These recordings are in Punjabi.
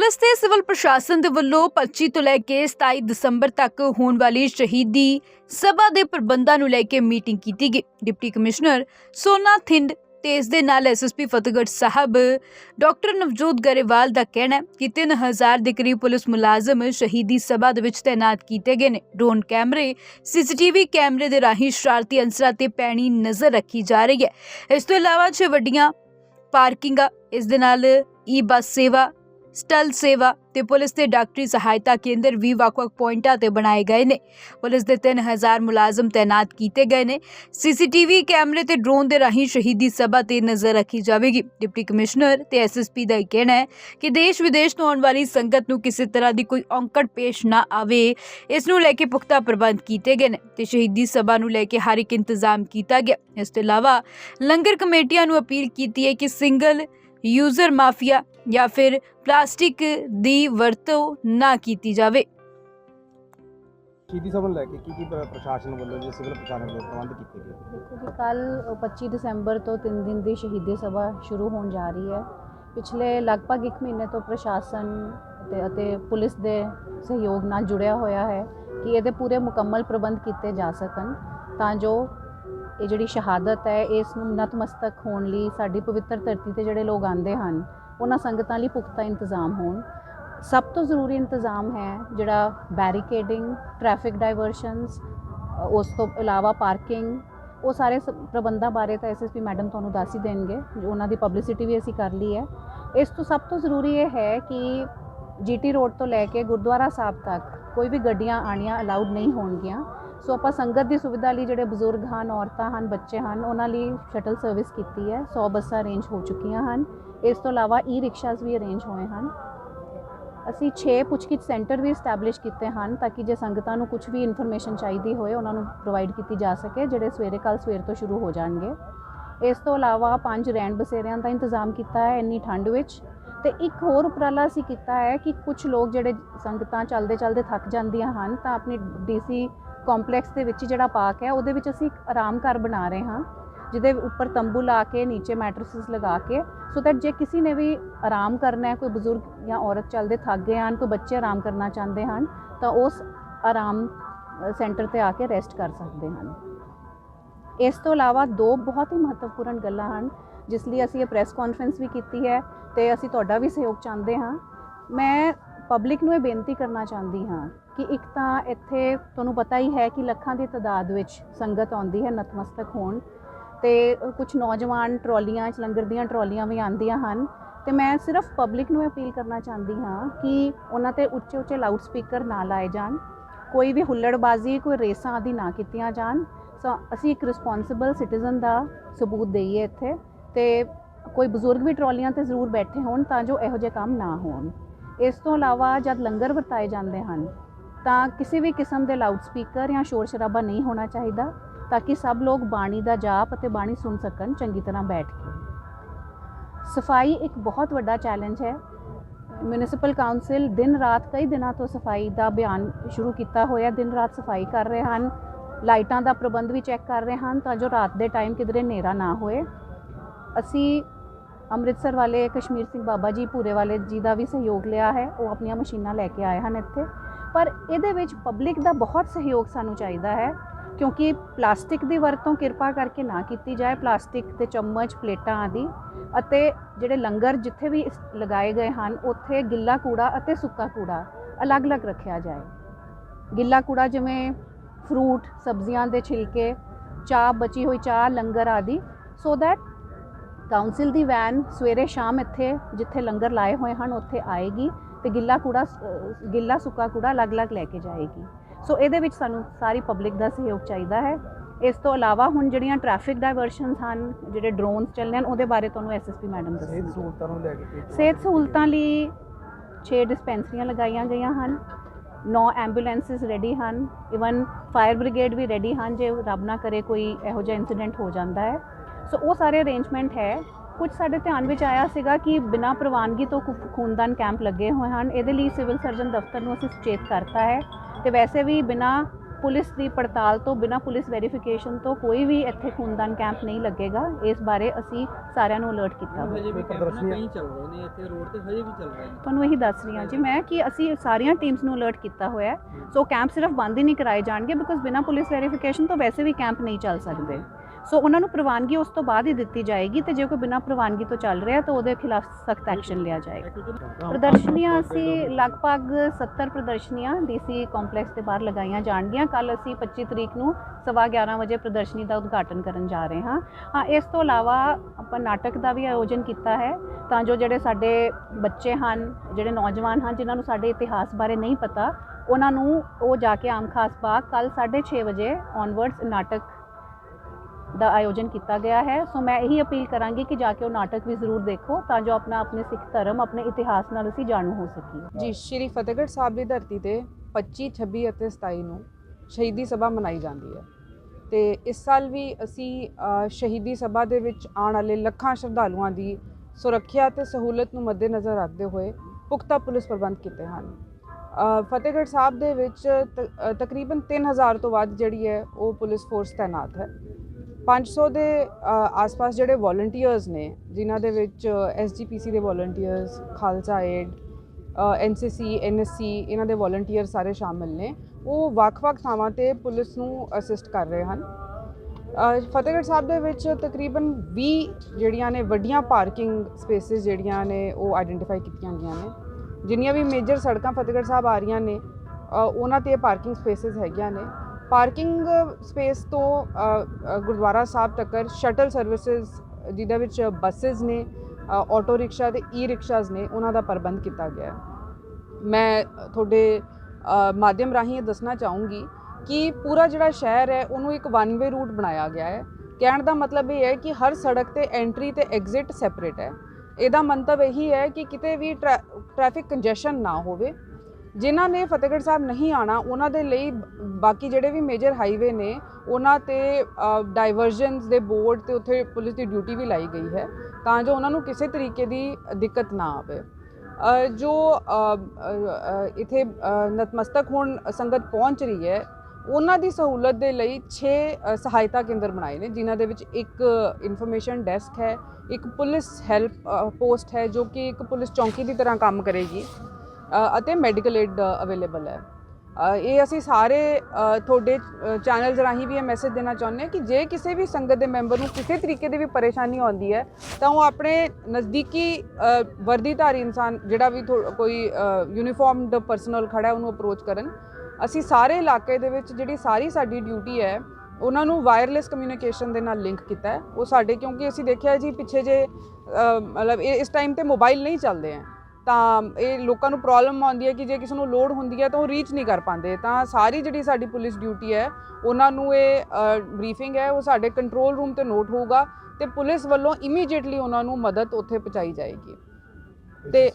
ਪੁਲਿਸ ਤੇ ਸਿਵਲ ਪ੍ਰਸ਼ਾਸਨ ਦੇ ਵੱਲੋਂ 25 ਤੋਂ ਲੈ ਕੇ 27 ਦਸੰਬਰ ਤੱਕ ਹੋਣ ਵਾਲੀ ਸ਼ਹੀਦੀ ਸਭਾ ਦੇ ਪ੍ਰਬੰਧਾਂ ਨੂੰ ਲੈ ਕੇ ਮੀਟਿੰਗ ਕੀਤੀ ਗਈ। ਡਿਪਟੀ ਕਮਿਸ਼ਨਰ ਸੋਨਾ ਥਿੰਡ ਤੇ ਇਸ ਦੇ ਨਾਲ ਐਸਐਸਪੀ ਫਤਿਹਗੜ੍ਹ ਸਾਹਿਬ ਡਾਕਟਰ ਨਵਜੋਤ ਗਰੇਵਾਲ ਦਾ ਕਹਿਣਾ ਹੈ ਕਿ 3000 ਦੇ ਕਰੀਬ ਪੁਲਿਸ ਮੁਲਾਜ਼ਮ ਸ਼ਹੀਦੀ ਸਭਾ ਦੇ ਵਿੱਚ ਤਾਇਨਾਤ ਕੀਤੇ ਗਏ ਨੇ। ਡਰੋਨ ਕੈਮਰੇ, ਸੀਸੀਟੀਵੀ ਕੈਮਰੇ ਦੇ ਰਾਹੀਂ ਸ਼ਰਾਰਤੀ ਅੰਸਰਾਂ ਤੇ ਪੈਣੀ ਨਜ਼ਰ ਰੱਖੀ ਜਾ ਰਹੀ ਹੈ। ਇਸ ਤੋਂ ਇਲਾਵਾ ਛੇ ਵੱਡੀਆਂ ਪਾਰਕਿੰਗਾਂ, ਇਸ ਦੇ ਨਾਲ ਈ ਬੱਸ ਸੇਵਾ ਸਟਲ ਸੇਵਾ ਤੇ ਪੁਲਿਸ ਦੇ ਡਾਕਟਰੀ ਸਹਾਇਤਾ ਕੇਂਦਰ ਵੀ ਵੱਖ-ਵੱਖ ਪੁਆਇੰਟਾਂ ਤੇ ਬਣਾਏ ਗਏ ਨੇ। ਪੁਲਿਸ ਦੇ 3000 ਮੁਲਾਜ਼ਮ ਤਾਇਨਾਤ ਕੀਤੇ ਗਏ ਨੇ। ਸੀਸੀਟੀਵੀ ਕੈਮਰੇ ਤੇ ਡਰੋਨ ਦੇ ਰਾਹੀਂ ਸ਼ਹੀਦੀ ਸਭਾ ਤੇ ਨਜ਼ਰ ਰੱਖੀ ਜਾਵੇਗੀ। ਡਿਪਟੀ ਕਮਿਸ਼ਨਰ ਤੇ ਐਸਐਸਪੀ ਦਾ ਇਹ ਕਹਿਣਾ ਹੈ ਕਿ ਦੇਸ਼ ਵਿਦੇਸ਼ ਤੋਂ ਆਉਣ ਵਾਲੀ ਸੰਗਤ ਨੂੰ ਕਿਸੇ ਤਰ੍ਹਾਂ ਦੀ ਕੋਈ ਔਂਕੜ ਪੇਸ਼ ਨਾ ਆਵੇ। ਇਸ ਨੂੰ ਲੈ ਕੇ ਪੁਖਤਾ ਪ੍ਰਬੰਧ ਕੀਤੇ ਗਏ ਨੇ ਤੇ ਸ਼ਹੀਦੀ ਸਭਾ ਨੂੰ ਲੈ ਕੇ ਹਰ ਇੱਕ ਇੰਤਜ਼ਾਮ ਕੀਤਾ ਗਿਆ। ਇਸ ਤੋਂ ਇਲਾਵਾ ਲੰਗਰ ਕਮੇਟੀਆਂ ਨੂੰ ਅਪੀਲ ਕੀਤੀ ਹੈ ਕਿ ਸਿੰਗਲ ਯੂਜ਼ਰ ਮਾਫੀਆ ਜਾਂ ਫਿਰ ਪਲਾਸਟਿਕ ਦੀ ਵਰਤੋਂ ਨਾ ਕੀਤੀ ਜਾਵੇ। ਸ਼ਹੀਦੀ ਸਭਾ ਨੂੰ ਲੈ ਕੇ ਕੀ ਕੀ ਪ੍ਰ- ਪ੍ਰਸ਼ਾਸਨ ਵੱਲੋਂ ਜੀ ਸਿਵਲ ਪ੍ਰਸ਼ਾਸਨ ਵੱਲੋਂ ਪ੍ਰਬੰਧ ਕੀਤੇ ਗਏ? ਦੇਖੋ ਜੀ ਕੱਲ 25 ਦਸੰਬਰ ਤੋਂ 3 ਦਿਨ ਦੀ ਸ਼ਹੀਦੀ ਸਭਾ ਸ਼ੁਰੂ ਹੋਣ ਜਾ ਰਹੀ ਹੈ। ਪਿਛਲੇ ਲਗਭਗ 1 ਮਹੀਨੇ ਤੋਂ ਪ੍ਰਸ਼ਾਸਨ ਤੇ ਅਤੇ ਪੁਲਿਸ ਦੇ ਸਹਿਯੋਗ ਨਾਲ ਜੁੜਿਆ ਹੋਇਆ ਹੈ ਕਿ ਇਹਦੇ ਪੂਰੇ ਮੁਕੰਮਲ ਪ੍ਰਬੰਧ ਕੀਤੇ ਜਾ ਸਕਣ ਤਾਂ ਜੋ ਇਹ ਜਿਹੜੀ ਸ਼ਹਾਦਤ ਹੈ ਇਸ ਨੂੰ ਨਤਮਸਤਕ ਹੋਣ ਲਈ ਸਾਡੀ ਪਵਿੱਤਰ ਧਰਤੀ ਤੇ ਜਿਹੜੇ ਲੋਕ ਆਉਂਦੇ ਹਨ, ਉਹਨਾਂ ਸੰਗਤਾਂ ਲਈ ਪੁਖਤਾ ਇੰਤਜ਼ਾਮ ਹੋਣ। ਸਭ ਤੋਂ ਜ਼ਰੂਰੀ ਇੰਤਜ਼ਾਮ ਹੈ ਜਿਹੜਾ ਬੈਰੀਕੇਡਿੰਗ, ਟ੍ਰੈਫਿਕ ਡਾਇਵਰਸ਼ਨਸ ਉਸ ਤੋਂ ਇਲਾਵਾ ਪਾਰਕਿੰਗ, ਉਹ ਸਾਰੇ ਸ- ਪ੍ਰਬੰਧਾਂ ਬਾਰੇ ਤਾਂ ਐਸਐਸਪੀ ਮੈਡਮ ਤੁਹਾਨੂੰ ਦੱਸ ਹੀ ਦੇਣਗੇ ਉਹਨਾਂ ਦੀ ਪਬਲਿਸਿਟੀ ਵੀ ਅਸੀਂ ਕਰ ਲਈ ਹੈ। ਇਸ ਤੋਂ ਸਭ ਤੋਂ ਜ਼ਰੂਰੀ ਇਹ ਹੈ ਕਿ ਜੀਟੀ ਰੋਡ ਤੋਂ ਲੈ ਕੇ ਗੁਰਦੁਆਰਾ ਸਾਹਿਬ ਤੱਕ ਕੋਈ ਵੀ ਗੱਡੀਆਂ ਆਣੀਆਂ ਅਲਾਉਡ ਨਹੀਂ ਹੋਣਗੀਆਂ। ਸੋ ਆਪਾਂ ਸੰਗਤ ਦੀ ਸੁਵਿਧਾ ਲਈ ਜਿਹੜੇ ਬਜ਼ੁਰਗ ਹਨ, ਔਰਤਾਂ ਹਨ, ਬੱਚੇ ਹਨ, ਉਹਨਾਂ ਲਈ ਸ਼ਟਲ ਸਰਵਿਸ ਕੀਤੀ ਹੈ। 100 ਬੱਸਾਂ ਅਰੇਂਜ ਹੋ ਚੁੱਕੀਆਂ ਹਨ। ਇਸ ਤੋਂ ਇਲਾਵਾ ਈ ਰਿਕਸ਼ਾਸ ਵੀ ਅਰੇਂਜ ਹੋਏ ਹਨ। ਅਸੀਂ 6 ਪੁੱਛਗਿੱਛ ਸੈਂਟਰ ਵੀ ਸਟੈਬਲਿਸ਼ ਕੀਤੇ ਹਨ ਤਾਂ ਕਿ ਜੇ ਸੰਗਤਾਂ ਨੂੰ ਕੁਝ ਵੀ ਇਨਫੋਰਮੇਸ਼ਨ ਚਾਹੀਦੀ ਹੋਏ, ਉਹਨਾਂ ਨੂੰ ਪ੍ਰੋਵਾਈਡ ਕੀਤੀ ਜਾ ਸਕੇ, ਜਿਹੜੇ ਸਵੇਰੇ ਕੱਲ ਸਵੇਰ ਤੋਂ ਸ਼ੁਰੂ ਹੋ ਜਾਣਗੇ। ਇਸ ਤੋਂ ਇਲਾਵਾ ਪੰਜ ਰੈਂਡ ਬਸੇਰਿਆਂ ਦਾ ਇੰਤਜ਼ਾਮ ਕੀਤਾ ਹੈ ਇੰਨੀ ਠੰਡ ਵਿੱਚ। ਤੇ ਇੱਕ ਹੋਰ ਉਪਰਾਲਾ ਅਸੀਂ ਕੀਤਾ ਹੈ ਕਿ ਕੁਝ ਲੋਕ ਜਿਹੜੇ ਸੰਗਤਾਂ ਚੱਲਦੇ ਚੱਲਦੇ ਥੱਕ ਜਾਂਦੀਆਂ ਹਨ ਤਾਂ ਆਪਣੀ ਡੀਸੀ ਕੰਪਲੈਕਸ ਦੇ ਵਿੱਚ ਜਿਹੜਾ ਪਾਰਕ ਹੈ, ਉਹਦੇ ਵਿੱਚ ਅਸੀਂ ਇੱਕ ਆਰਾਮ ਘਰ ਬਣਾ ਰਹੇ ਹਾਂ, ਜਿਹਦੇ ਉੱਪਰ ਤੰਬੂ ਲਾ ਕੇ, ਨੀਚੇ ਮੈਟਰਸਿਸ ਲਗਾ ਕੇ ਸੋ ਦੈਟ ਜੇ ਕਿਸੇ ਨੇ ਵੀ ਆਰਾਮ ਕਰਨਾ ਹੈ, ਕੋਈ ਬਜ਼ੁਰਗ ਜਾਂ ਔਰਤ ਚੱਲਦੇ ਥੱਕ ਗਏ ਹਨ, ਕੋਈ ਬੱਚੇ ਆਰਾਮ ਕਰਨਾ ਚਾਹੁੰਦੇ ਹਨ, ਤਾਂ ਉਸ ਆਰਾਮ ਸੈਂਟਰ ਤੇ ਆ ਕੇ ਰੈਸਟ ਕਰ ਸਕਦੇ ਹਨ। ਇਸ ਤੋਂ ਇਲਾਵਾ ਦੋ ਬਹੁਤ ਹੀ ਮਹੱਤਵਪੂਰਨ ਗੱਲਾਂ ਹਨ, ਜਿਸ ਲਈ ਅਸੀਂ ਇਹ ਪ੍ਰੈਸ ਕਾਨਫਰੰਸ ਵੀ ਕੀਤੀ ਹੈ, ਤੇ ਅਸੀਂ ਤੁਹਾਡਾ ਵੀ ਸਹਿਯੋਗ ਚਾਹੁੰਦੇ ਹਾਂ। ਮੈਂ ਪਬਲਿਕ ਨੂੰ ਇਹ ਬੇਨਤੀ ਕਰਨਾ ਚਾਹੁੰਦੀ ਹਾਂ ਕਿ ਇੱਕ ਤਾਂ ਇੱਥੇ ਤੁਹਾਨੂੰ ਪਤਾ ਹੀ ਹੈ ਕਿ ਲੱਖਾਂ ਦੀ ਤਾਦਾਦ ਵਿੱਚ ਸੰਗਤ ਆਉਂਦੀ ਹੈ, ਨਤਮਸਤਕ ਹੋਣ ਤੇ ਕੁਝ ਨੌਜਵਾਨ ਟਰਾਲੀਆਂ 'ਚ ਲੰਗਰ ਦੀਆਂ ਟਰਾਲੀਆਂ ਵੀ ਆਉਂਦੀਆਂ ਹਨ ਤੇ ਮੈਂ ਸਿਰਫ ਪਬਲਿਕ ਨੂੰ ਅਪੀਲ ਕਰਨਾ ਚਾਹੁੰਦੀ ਹਾਂ ਕਿ ਉਹਨਾਂ ਤੇ ਉੱਚੇ ਉੱਚੇ ਲਾਊਡ ਸਪੀਕਰ ਨਾ ਲਾਏ ਜਾਣ, ਕੋਈ ਵੀ ਹੁੱਲੜਬਾਜ਼ੀ, ਕੋਈ ਰੇਸਾਂ ਆਦਿ ਨਾ ਕੀਤੀਆਂ ਜਾਣ, ਸੋ ਅਸੀਂ ਇੱਕ ਰਿਸਪੌਂਸਿਬਲ ਸਿਟੀਜ਼ਨ ਦਾ ਸਬੂਤ ਦਈਏ ਇੱਥੇ ਤੇ ਕੋਈ ਬਜ਼ੁਰਗ ਵੀ ਟਰਾਲੀਆਂ ਤੇ ਜ਼ਰੂਰ ਬੈਠੇ ਹੋਣ ਤਾਂ ਜੋ ਇਹੋ ਜਿਹੇ ਕੰਮ ਨਾ ਹੋਣ। ਇਸ ਤੋਂ ਇਲਾਵਾ ਜਦ ਲੰਗਰ ਵਰਤਾਏ ਜਾਂਦੇ ਹਨ, ਤਾਂ ਕਿਸੇ ਵੀ ਕਿਸਮ ਦੇ ਲਾਊਡ ਸਪੀਕਰ ਜਾਂ ਸ਼ੋਰ ਸ਼ਰਾਬਾ ਨਹੀਂ ਹੋਣਾ ਚਾਹੀਦਾ, ਤਾਂ ਕਿ ਸਭ ਲੋਕ ਬਾਣੀ ਦਾ ਜਾਪ ਅਤੇ ਬਾਣੀ ਸੁਣ ਸਕਣ ਚੰਗੀ ਤਰ੍ਹਾਂ ਬੈਠ ਕੇ। ਸਫ਼ਾਈ ਇੱਕ ਬਹੁਤ ਵੱਡਾ ਚੈਲੰਜ ਹੈ। ਮਿਊਨਿਸਪਲ ਕਾਉਂਸਲ ਦਿਨ ਰਾਤ ਕਈ ਦਿਨਾਂ ਤੋਂ ਸਫ਼ਾਈ ਦਾ ਅਭਿਆਨ ਸ਼ੁਰੂ ਕੀਤਾ ਹੋਇਆ, ਦਿਨ ਰਾਤ ਸਫ਼ਾਈ ਕਰ ਰਹੇ ਹਨ, ਲਾਈਟਾਂ ਦਾ ਪ੍ਰਬੰਧ ਵੀ ਚੈੱਕ ਕਰ ਰਹੇ ਹਨ, ਤਾਂ ਜੋ ਰਾਤ ਦੇ ਟਾਈਮ ਕਿਧਰੇ ਹਨੇਰਾ ਨਾ ਹੋਏ। ਅਸੀਂ ਅੰਮ੍ਰਿਤਸਰ ਵਾਲੇ ਕਸ਼ਮੀਰ ਸਿੰਘ ਬਾਬਾ ਜੀ ਭੂਰੇ ਵਾਲੇ ਜੀ ਦਾ ਵੀ ਸਹਿਯੋਗ ਲਿਆ ਹੈ। ਉਹ ਆਪਣੀਆਂ ਮਸ਼ੀਨਾਂ ਲੈ ਕੇ ਆਏ ਹਨ ਇੱਥੇ। ਪਰ ਇਹਦੇ ਵਿੱਚ ਪਬਲਿਕ ਦਾ ਬਹੁਤ ਸਹਿਯੋਗ ਸਾਨੂੰ ਚਾਹੀਦਾ ਹੈ, ਕਿਉਂਕਿ ਪਲਾਸਟਿਕ ਦੀ ਵਰਤੋਂ ਕਿਰਪਾ ਕਰਕੇ ਨਾ ਕੀਤੀ ਜਾਏ। ਪਲਾਸਟਿਕ ਦੇ ਚਮਚ, ਪਲੇਟਾਂ ਆਦਿ ਅਤੇ ਜਿਹੜੇ ਲੰਗਰ ਜਿੱਥੇ ਵੀ ਲਗਾਏ ਗਏ ਹਨ, ਉੱਥੇ ਗਿੱਲਾ ਕੂੜਾ ਅਤੇ ਸੁੱਕਾ ਕੂੜਾ ਅਲੱਗ-ਅਲੱਗ ਰੱਖਿਆ ਜਾਏ। ਗਿੱਲਾ ਕੂੜਾ ਜਿਵੇਂ ਫਰੂਟ ਸਬਜ਼ੀਆਂ ਦੇ ਛਿਲਕੇ, ਚਾਹ, ਬਚੀ ਹੋਈ ਚਾਹ, ਲੰਗਰ ਆਦਿ ਸੋ ਦੈਟ ਕਾਉਂਸਲ ਦੀ ਵੈਨ ਸਵੇਰੇ ਸ਼ਾਮ ਇੱਥੇ ਜਿੱਥੇ ਲੰਗਰ ਲਾਏ ਹੋਏ ਹਨ ਉੱਥੇ ਆਏਗੀ ਤੇ ਗਿੱਲਾ ਕੂੜਾ ਗਿੱਲਾ ਸੁੱਕਾ ਕੂੜਾ ਅਲੱਗ-ਅਲੱਗ ਲੈ ਕੇ ਜਾਏਗੀ। ਸੋ ਇਹਦੇ ਵਿੱਚ ਸਾਨੂੰ ਸਾਰੀ ਪਬਲਿਕ ਦਾ ਸਹਿਯੋਗ ਚਾਹੀਦਾ ਹੈ। ਇਸ ਤੋਂ ਇਲਾਵਾ ਹੁਣ ਜਿਹੜੀਆਂ ਟ੍ਰੈਫਿਕ ਡਾਇਵਰਸ਼ਨਸ ਹਨ ਜਿਹੜੇ ਡਰੋਨਸ ਚੱਲਨੇ ਹਨ ਉਹਦੇ ਬਾਰੇ ਤੁਹਾਨੂੰ ਐਸਐਸਪੀ ਮੈਡਮ ਸਿਹਤ ਦੱਸਣਗੇ। ਸਹੂਲਤਾਂ ਨੂੰ ਲੈ ਕੇ ਕੀ ਸਿਹਤ ਸਹੂਲਤਾਂ ਲਈ 6 ਡਿਸਪੈਂਸਰੀਆਂ ਲਗਾਈਆਂ ਗਈਆਂ ਹਨ 9 ਐਂਬੂਲੈਂਸਸ ਰੈਡੀ ਹਨ ਇਵਨ ਫਾਇਰ ਬ੍ਰਿਗੇਡ ਵੀ ਰੈਡੀ ਹਨ ਜੇ ਰੱਬ ਨਾ ਕਰੇ ਕੋਈ ਇਹੋ ਜਿਹਾ ਇਨਸੀਡੈਂਟ ਹੋ ਜਾਂਦਾ ਹੈ। ਸੋ ਉਹ ਸਾਰੇ ਅਰੇਂਜਮੈਂਟ ਹੈ। ਕੁਝ ਸਾਡੇ ਧਿਆਨ ਵਿੱਚ ਆਇਆ ਸੀਗਾ ਕਿ ਬਿਨਾਂ ਪ੍ਰਵਾਨਗੀ ਤੋਂ ਖੂਨਦਾਨ ਕੈਂਪ ਲੱਗੇ ਹੋਏ ਹਨ। ਇਹਦੇ ਲਈ ਸਿਵਲ ਸਰਜਨ ਦਫ਼ਤਰ ਨੂੰ ਅਸੀਂ ਸੁਚੇਤ ਕਰਤਾ ਹੈ। ਤੇ ਵੈਸੇ ਵੀ ਬਿਨਾਂ ਪੁਲਿਸ ਦੀ ਪੜਤਾਲ ਤੋਂ ਬਿਨਾ ਪੁਲਿਸ ਵੈਰੀਫਿਕੇਸ਼ਨ ਤੋਂ ਕੋਈ ਵੀ ਇੱਥੇ ਖੂਨਦਾਨ ਕੈਂਪ ਨਹੀਂ ਲੱਗੇਗਾ। ਇਸ ਬਾਰੇ ਅਸੀਂ ਸਾਰਿਆਂ ਨੂੰ ਅਲਰਟ ਕੀਤਾ ਹੋਇਆ। ਹਜੇ ਵੀ ਪ੍ਰਦਰਸ਼ਨੀਆਂ- ਕਈ ਚੱਲ ਰਹੇ ਨੇ। ਇੱਥੇ ਰੋਡ ਤੇ ਹਜੇ ਵੀ ਚੱਲ ਰਹੇ ਨੇ। ਤੁਹਾਨੂੰ ਇਹੀ ਦੱਸ ਰਹੀ ਹਾਂ ਜੀ ਮੈਂ ਕਿ ਅਸੀਂ ਸਾਰੀਆਂ ਟੀਮਸ ਨੂੰ ਅਲਰਟ ਕੀਤਾ ਹੋਇਆ ਹੈ। ਸੋ ਕੈਂਪ ਸਿਰਫ ਬੰਦ ਹੀ ਨਹੀਂ ਕਰਾਏ ਜਾਣਗੇ ਬਿਕੋਜ਼ ਬਿਨਾ ਪੁਲਿਸ ਵੈਰੀਫਿਕੇਸ਼ਨ ਤੋਂ ਵੈਸੇ ਵੀ ਕੈਂਪ ਨਹੀਂ ਚੱਲ ਸਕਦੇ। ਸੋ ਉਹਨਾਂ ਨੂੰ ਪ੍ਰਵਾਨਗੀ ਉਸ ਤੋਂ ਬਾਅਦ ਹੀ ਦਿੱਤੀ ਜਾਏਗੀ ਤੇ ਜੇ ਕੋਈ ਬਿਨਾਂ ਪ੍ਰਵਾਨਗੀ ਤੋਂ ਚੱਲ ਰਿਹਾ ਤਾਂ ਉਹਦੇ ਖਿਲਾਫ ਸਖਤ ਐਕਸ਼ਨ ਲਿਆ ਜਾਏਗਾ। ਪ੍ਰਦਰਸ਼ਨੀਆਂ ਅਸੀਂ ਲਗਭਗ 70 ਪ੍ਰਦਰਸ਼ਨੀਆਂ ਡੀਸੀ ਕੰਪਲੈਕਸ ਦੇ ਬਾਹਰ ਲਗਾਈਆਂ ਜਾਣਗੀਆਂ। ਕੱਲ ਅਸੀਂ 25 ਤਰੀਕ ਨੂੰ ਸਵਾ 11 ਵਜੇ ਪ੍ਰਦਰਸ਼ਨੀ ਦਾ ਉਦਘਾਟਨ ਕਰਨ ਜਾ ਰਹੇ ਹਾਂ। ਹਾਂ, ਇਸ ਤੋਂ ਇਲਾਵਾ ਆਪਾਂ ਨਾਟਕ ਦਾ ਵੀ ਆਯੋਜਨ ਕੀਤਾ ਹੈ। ਤਾਂ ਜੋ ਜਿਹੜੇ ਸਾਡੇ ਬੱਚੇ ਹਨ, ਜਿਹੜੇ ਨੌਜਵਾਨ ਹਨ, ਜਿਨ੍ਹਾਂ ਨੂੰ ਸਾਡੇ ਇਤਿਹਾਸ ਬਾਰੇ ਨਹੀਂ ਪਤਾ, ਉਹਨਾਂ ਨੂੰ ਉਹ ਜਾ ਕੇ ਆਮ ਖਾਸ ਬਾਗ ਕੱਲ 6:30 ਵਜੇ ਔਨਵਰਡਸ ਨਾਟਕ ਦਾ ਆਯੋਜਨ ਕੀਤਾ ਗਿਆ ਹੈ। ਸੋ ਮੈਂ ਇਹੀ ਅਪੀਲ ਕਰਾਂਗੀ ਕਿ ਜਾ ਕੇ ਉਹ ਨਾਟਕ ਵੀ ਜ਼ਰੂਰ ਦੇਖੋ ਤਾਂ ਜੋ ਆਪਣਾ ਆਪਣੇ ਸਿੱਖ ਧਰਮ ਆਪਣੇ ਇਤਿਹਾਸ ਨਾਲ ਅਸੀਂ ਜਾਣੂ ਹੋ ਸਕੀਏ। ਜੀ ਸ਼੍ਰੀ ਫਤਿਹਗੜ੍ਹ ਸਾਹਿਬ ਦੀ ਧਰਤੀ ਤੇ 25 26 ਅਤੇ 27 ਨੂੰ ਸ਼ਹੀਦੀ ਸਭਾ ਮਨਾਈ ਜਾਂਦੀ ਹੈ। ਤੇ ਇਸ ਸਾਲ ਵੀ ਅਸੀਂ ਸ਼ਹੀਦੀ ਸਭਾ ਦੇ ਵਿੱਚ ਆਉਣ ਵਾਲੇ ਲੱਖਾਂ ਸ਼ਰਧਾਲੂਆਂ ਦੀ ਸੁਰੱਖਿਆ ਤੇ ਸਹੂਲਤ ਨੂੰ ਮੱਦੇਨਜ਼ਰ ਰੱਖਦੇ ਹੋਏ ਪੁਖਤਾ ਪੁਲਿਸ ਪ੍ਰਬੰਧ ਕੀਤੇ ਹਨ। ਫਤਿਹਗੜ੍ਹ ਸਾਹਿਬ ਦੇ ਵਿੱਚ ਤ- ਅ, ਤਕਰੀਬਨ 3000 ਤੋਂ ਵੱਧ ਜਿਹੜੀ ਹੈ ਉਹ ਪੁਲਿਸ ਫੋਰਸ ਤਾਇਨਾਤ ਹੈ। 500 ਦੇ ਆਸ-ਪਾਸ ਜਿਹੜੇ ਵੋਲੰਟੀਅਰਸ ਨੇ, ਜਿਨ੍ਹਾਂ ਦੇ ਵਿੱਚ ਐਸਜੀਪੀਸੀ ਦੇ volunteers Khalsa Aid NCC NSC ਇਹਨਾਂ ਦੇ ਵੋਲੰਟੀਅਰ ਸਾਰੇ ਸ਼ਾਮਿਲ ਨੇ। ਉਹ ਵੱਖ-ਵੱਖ ਥਾਵਾਂ ਤੇ ਪੁਲਿਸ ਨੂੰ ਅਸਿਸਟ ਕਰ ਰਹੇ ਹਨ। ਫਤਿਹਗੜ੍ਹ ਸਾਹਿਬ ਦੇ ਵਿੱਚ ਤਕਰੀਬਨ 20 ਜਿਹੜੀਆਂ ਨੇ ਵੱਡੀਆਂ ਪਾਰਕਿੰਗ ਸਪੇਸਿਸ ਜਿਹੜੀਆਂ ਨੇ, ਉਹ ਆਇਡੈਂਟੀਫਾਈ ਕੀਤੀਆਂ ਗਈਆਂ ਨੇ। ਜਿੰਨੀਆਂ ਵੀ ਮੇਜਰ ਸੜਕਾਂ ਫਤਿਹਗੜ੍ਹ ਸਾਹਿਬ ਆ ਰਹੀਆਂ ਨੇ ਉਹਨਾਂ ਤੇ ਪਾਰਕਿੰਗ ਸਪੇਸਿਸ ਹੈਗੀਆਂ ਨੇ। ਪਾਰਕਿੰਗ ਸਪੇਸ ਤੋਂ ਗੁਰਦੁਆਰਾ ਸਾਹਿਬ ਤੱਕ ਸ਼ਟਲ ਸਰਵਿਸਿਜ਼ ਜਿਹਦੇ ਵਿੱਚ ਬੱਸਸ ਨੇ ਅ, ਆਟੋ ਰਿਕਸ਼ਾ ਤੇ ਈ ਰਿਕਸ਼ਾਜ਼ ਨੇ ਉਹਨਾਂ ਦਾ ਪ੍ਰਬੰਧ ਕੀਤਾ ਗਿਆ ਮੈਂ ਤੁਹਾਡੇ ਮਾਧਿਅਮ ਰਾਹੀਂ ਇਹ ਦੱਸਣਾ ਚਾਹੂੰਗੀ ਕਿ ਪੂਰਾ ਜਿਹੜਾ ਸ਼ਹਿਰ ਹੈ ਉਹਨੂੰ ਇੱਕ ਵਨ ਵੇ ਰੂਟ ਬਣਾਇਆ ਗਿਆ ਹੈ। ਕਹਿਣ ਦਾ ਮਤਲਬ ਇਹ ਹੈ ਕਿ ਹਰ ਸੜਕ ਤੇ ਐਂਟਰੀ ਤੇ ਐਗਜ਼ਿਟ ਸੈਪਰੇਟ ਹੈ। ਇਹਦਾ ਮੰਤਵ ਇਹੀ ਹੈ ਕਿ ਕਿਤੇ ਵੀ ਟ੍ਰੈਫਿਕ ਕੰਜੈਸ਼ਨ ਨਾ ਹੋਵੇ। ਜਿਨ੍ਹਾਂ ਨੇ ਫਤਿਹਗੜ੍ਹ ਸਾਹਿਬ ਨਹੀਂ ਆਣਾ ਉਹਨਾਂ ਦੇ ਲਈ ਬਾਕੀ ਜਿਹੜੇ ਵੀ ਮੇਜਰ ਹਾਈਵੇ ਨੇ ਉਹਨਾਂ ਤੇ ਡਾਈਵਰਜਨਸ ਦੇ ਬੋਰਡ ਤੇ ਉੱਥੇ ਪੁਲਿਸ ਦੀ ਡਿਊਟੀ ਵੀ ਲਾਈ ਗਈ ਹੈ ਤਾਂ ਜੋ ਉਹਨਾਂ ਨੂੰ ਕਿਸੇ ਤਰੀਕੇ ਦੀ ਦਿੱਕਤ ਨਾ ਆਵੇ। ਜੋ ਅ, ਇੱਥੇ ਨਤਮਸਤਕ ਹੋਣ ਸੰਗਤ ਪਹੁੰਚ ਰਹੀ ਹੈ ਉਹਨਾਂ ਦੀ ਸਹੂਲਤ ਦੇ ਲਈ 6 ਸਹਾਇਤਾ ਕੇਂਦਰ ਬਣਾਏ ਨੇ ਜਿਨ੍ਹਾਂ ਦੇ ਵਿੱਚ ਇੱਕ ਇਨਫੋਰਮੇਸ਼ਨ ਡੈਸਕ ਹੈ ਇੱਕ ਪੁਲਿਸ ਹੈਲਪ ਪੋਸਟ ਹੈ ਜੋ ਕਿ ਇੱਕ ਪੁਲਿਸ ਚੌਂਕੀ ਦੀ ਤਰ੍ਹਾਂ ਕੰਮ ਕਰੇਗੀ। ਅਤੇ ਮੈਡੀਕਲ ਏਡ ਅਵੇਲੇਬਲ ਹੈ। ਇਹ ਅਸੀਂ ਸਾਰੇ ਤੁਹਾਡੇ ਚੈਨਲਸ ਰਾਹੀਂ ਵੀ ਇਹ ਮੈਸੇਜ ਦੇਣਾ ਚਾਹੁੰਦੇ ਹਾਂ ਕਿ ਜੇ ਕਿਸੇ ਵੀ ਸੰਗਤ ਦੇ ਮੈਂਬਰ ਨੂੰ ਕਿਸੇ ਤਰੀਕੇ ਦੀ ਵੀ ਪਰੇਸ਼ਾਨੀ ਆਉਂਦੀ ਹੈ, ਤਾਂ ਉਹ ਆਪਣੇ ਨਜ਼ਦੀਕੀ ਵਰਦੀਧਾਰੀ ਇਨਸਾਨ ਜਿਹੜਾ ਵੀ ਥੋ- ਕੋਈ ਯੂਨੀਫਾਰਮਡ ਪਰਸਨਲ ਖੜਾ ਉਹਨੂੰ ਅਪਰੋਚ ਕਰਨ। ਅਸੀਂ ਸਾਰੇ ਇਲਾਕੇ ਦੇ ਵਿੱਚ ਜਿਹੜੀ ਸਾਰੀ ਸਾਡੀ ਡਿਊਟੀ ਹੈ, ਉਹਨਾਂ ਨੂੰ ਵਾਇਰਲੈਸ ਕਮਿਊਨੀਕੇਸ਼ਨ ਦੇ ਨਾਲ ਲਿੰਕ ਕੀਤਾ ਹੈ। ਉਹ ਸਾਡੇ ਕਿਉਂਕਿ ਅਸੀਂ ਦੇਖਿਆ ਜੀ ਪਿੱਛੇ ਜੇ ਮਤਲਬ ਇਹ ਇਸ ਟਾਈਮ ਤੇ ਮੋਬਾਈਲ ਨਹੀਂ ਚੱਲਦੇ ਹੈ। ਤਾਂ ਇਹ ਲੋਕਾਂ ਨੂੰ ਪ੍ਰੋਬਲਮ ਆਉਂਦੀ ਹੈ ਕਿ ਜੇ ਕਿਸੇ ਨੂੰ ਲੋਡ ਹੁੰਦੀ ਹੈ ਤਾਂ ਉਹ ਰੀਚ ਨਹੀਂ ਕਰ ਪਾਉਂਦੇ। ਤਾਂ ਸਾਰੀ ਜਿਹੜੀ ਸਾਡੀ ਪੁਲਿਸ ਡਿਊਟੀ ਹੈ ਉਹਨਾਂ ਨੂੰ ਇਹ ਬਰੀਫਿੰਗ ਹੈ ਉਹ ਸਾਡੇ ਕੰਟਰੋਲ ਰੂਮ ਤੇ ਨੋਟ ਹੋਊਗਾ ਤੇ ਪੁਲਿਸ ਵੱਲੋਂ ਇਮੀਡੀਏਟਲੀ ਉਹਨਾਂ ਨੂੰ ਮਦਦ ਉੱਥੇ ਪਹੁੰਚਾਈ ਜਾਏਗੀ। ਤੇ-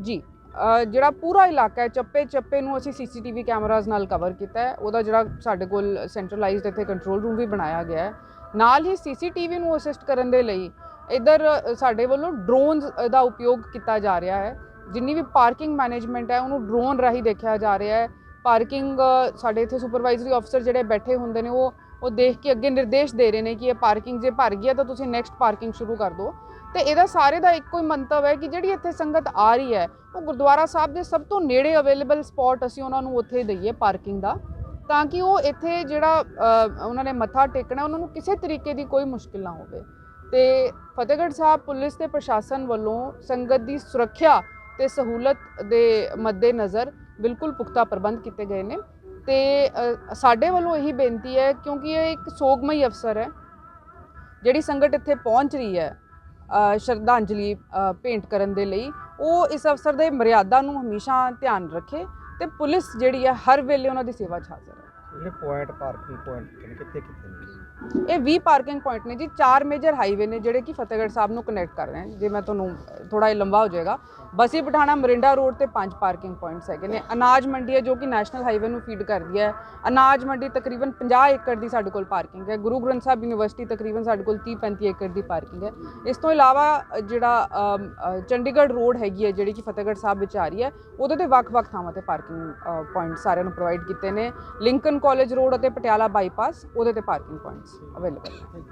ਜੀ ਜਿਹੜਾ ਪੂਰਾ ਇਲਾਕਾ ਹੈ ਚੱਪੇ ਚੱਪੇ ਨੂੰ ਅਸੀਂ ਸੀਸੀਟੀਵੀ ਕੈਮਰਾਜ਼ ਨਾਲ ਕਵਰ ਕੀਤਾ ਹੈ। ਉਹਦਾ ਜਿਹੜਾ ਸਾਡੇ ਕੋਲ ਸੈਂਟਰਲਾਈਜ਼ਡ ਇੱਥੇ ਕੰਟਰੋਲ ਰੂਮ ਵੀ ਬਣਾਇਆ ਗਿਆ ਹੈ। ਨਾਲ ਹੀ ਸੀਸੀਟੀਵੀ ਨੂੰ ਅਸਿਸਟ ਕਰਨ ਦੇ ਲਈ ਇਧਰ ਸਾਡੇ ਵੱਲੋਂ ਡਰੋਨਸ ਦਾ ਉਪਯੋਗ ਕੀਤਾ ਜਾ ਰਿਹਾ ਹੈ। ਜਿੰਨੀ ਵੀ ਪਾਰਕਿੰਗ ਮੈਨੇਜਮੈਂਟ ਹੈ, ਉਹਨੂੰ ਡਰੋਨ ਰਾਹੀਂ ਦੇਖਿਆ ਜਾ ਰਿਹਾ ਹੈ। ਪਾਰਕਿੰਗ ਸਾਡੇ ਇੱਥੇ ਸੁਪਰਵਾਈਜ਼ਰੀ ਅਫਸਰ ਜਿਹੜੇ ਬੈਠੇ ਹੁੰਦੇ ਨੇ, ਉਹ ਉਹ ਦੇਖ ਕੇ ਅੱਗੇ ਨਿਰਦੇਸ਼ ਦੇ ਰਹੇ ਨੇ ਕਿ ਇਹ ਪਾਰਕਿੰਗ ਜੇ ਭਰ ਗਈ ਹੈ, ਤਾਂ ਤੁਸੀਂ ਨੈਕਸਟ ਪਾਰਕਿੰਗ ਸ਼ੁਰੂ ਕਰ ਦਿਓ। ਤੇ ਇਹਦਾ ਸਾਰੇ ਦਾ ਇੱਕੋ ਹੀ ਮੰਤਵ ਹੈ ਕਿ ਜਿਹੜੀ ਇੱਥੇ ਸੰਗਤ ਆ ਰਹੀ ਹੈ, ਉਹ ਗੁਰਦੁਆਰਾ ਸਾਹਿਬ ਦੇ ਸਭ ਤੋਂ ਨੇੜੇ ਅਵੇਲੇਬਲ ਸਪੌਟ ਅਸੀਂ ਉਹਨਾਂ ਨੂੰ ਉੱਥੇ ਦਈਏ ਪਾਰਕਿੰਗ ਦਾ। ਤਾਂ ਕਿ ਉਹ ਇੱਥੇ ਜਿਹੜਾ ਉਹਨਾਂ ਨੇ ਮੱਥਾ ਟੇਕਣਾ, ਉਹਨਾਂ ਨੂੰ ਕਿਸੇ ਤਰੀਕੇ ਦੀ ਕੋਈ ਮੁਸ਼ਕਿਲ ਨਾ ਹੋਵੇ। ਤੇ ਫਤਿਹਗੜ੍ਹ ਸਾਹਿਬ ਪੁਲਿਸ ਤੇ ਪ੍ਰਸ਼ਾਸਨ ਵੱਲੋਂ ਸੰਗਤ ਦੀ ਸੁਰੱਖਿਆ ਤੇ ਸਹੂਲਤ ਦੇ ਮੱਦੇਨਜ਼ਰ ਬਿਲਕੁਲ ਪੁਖਤਾ ਪ੍ਰਬੰਧ ਕੀਤੇ ਗਏ ਨੇ। ਤੇ ਸਾਡੇ ਵੱਲੋਂ ਇਹੀ ਬੇਨਤੀ ਹੈ ਕਿਉਂਕਿ ਇਹ ਇੱਕ ਸੋਗਮਈ ਅਵਸਰ ਹੈ, ਜਿਹੜੀ ਸੰਗਤ ਇੱਥੇ ਪਹੁੰਚ ਰਹੀ ਹੈ ਸ਼ਰਧਾਂਜਲੀ ਭੇਂਟ ਕਰਨ ਦੇ ਲਈ। ਉਹ ਇਸ ਅਵਸਰ ਦੇ ਮਰਿਆਦਾ ਨੂੰ ਹਮੇਸ਼ਾ ਧਿਆਨ ਰੱਖੇ ਤੇ ਪੁਲਿਸ ਜਿਹੜੀ ਹੈ ਹਰ ਵੇਲੇ ਉਹਨਾਂ ਦੀ ਸੇਵਾ 'ਚ ਹਾਜ਼ਰ ਹੈ ਜਿਹੜੇ ਪੁਆਇੰਟ ਪਾਰਕਿੰਗ ਪੁਆਇੰਟ ਕਿੱਥੇ ਕਿੱਥੇ ਨੇ? ਇਹ 20 ਪਾਰਕਿੰਗ ਪੁਆਇੰਟ ਨੇ ਜੀ, ਚਾਰ ਮੇਜਰ ਹਾਈਵੇ ਨੇ ਜਿਹੜੇ ਕਿ ਫਤਿਹਗੜ੍ਹ ਸਾਹਿਬ ਨੂੰ ਕਨੈਕਟ ਕਰ ਰਹੇ ਨੇ। ਜੇ ਮੈਂ ਤੁਹਾਨੂੰ ਥੋੜਾ ਲੰਬਾ ਹੋ ਜਾਏਗਾ। ਬਸੀ ਪਠਾਣਾ, ਮਰਿੰਡਾ ਰੋਡ ਤੇ ਪੰਜ ਪਾਰਕਿੰਗ ਪੁਆਇੰਟਸ ਹੈਗੇ ਨੇ। ਅਨਾਜ ਮੰਡੀ ਹੈ ਜੋ ਕਿ ਨੈਸ਼ਨਲ ਹਾਈਵੇ ਨੂੰ ਫੀਡ ਕਰਦੀ ਹੈ। ਅਨਾਜ ਮੰਡੀ ਤਕਰੀਬਨ 50 ਏਕੜ ਦੀ ਸਾਡੇ ਕੋਲ ਪਾਰਕਿੰਗ ਹੈ। ਗੁਰੂ ਗ੍ਰੰਥ ਸਾਹਿਬ ਯੂਨੀਵਰਸਿਟੀ ਤਕਰੀਬਨ ਸਾਡੇ ਕੋਲ 30 35 ਏਕੜ ਦੀ ਪਾਰਕਿੰਗ ਹੈ। ਇਸ ਤੋਂ ਇਲਾਵਾ ਜਿਹੜਾ ਚੰਡੀਗੜ੍ਹ ਰੋਡ ਹੈਗੀ ਹੈ, ਜਿਹੜੀ ਕਿ ਫਤਿਹਗੜ੍ਹ ਸਾਹਿਬ ਵਿੱਚ ਆ ਰਹੀ ਹੈ, ਉਹਦੇ ਤੇ ਵੱਖ-ਵੱਖ ਥਾਵਾਂ ਤੇ ਪਾਰਕਿੰਗ ਪੁਆਇੰਟ ਸਾਰਿਆਂ ਨੂੰ ਪ੍ਰੋਵਾਈਡ ਕੀਤੇ ਨੇ। ਲਿੰਕਨ ਕਾਲਜ ਰੋਡ ਅਤੇ ਪਟਿਆਲਾ ਬਾਈਪਾਸ ਉਹਦੇ ਤੇ ਪਾਰਕਿੰਗ ਪੁਆਇੰਟ ਅਵੇਲੇਬਲ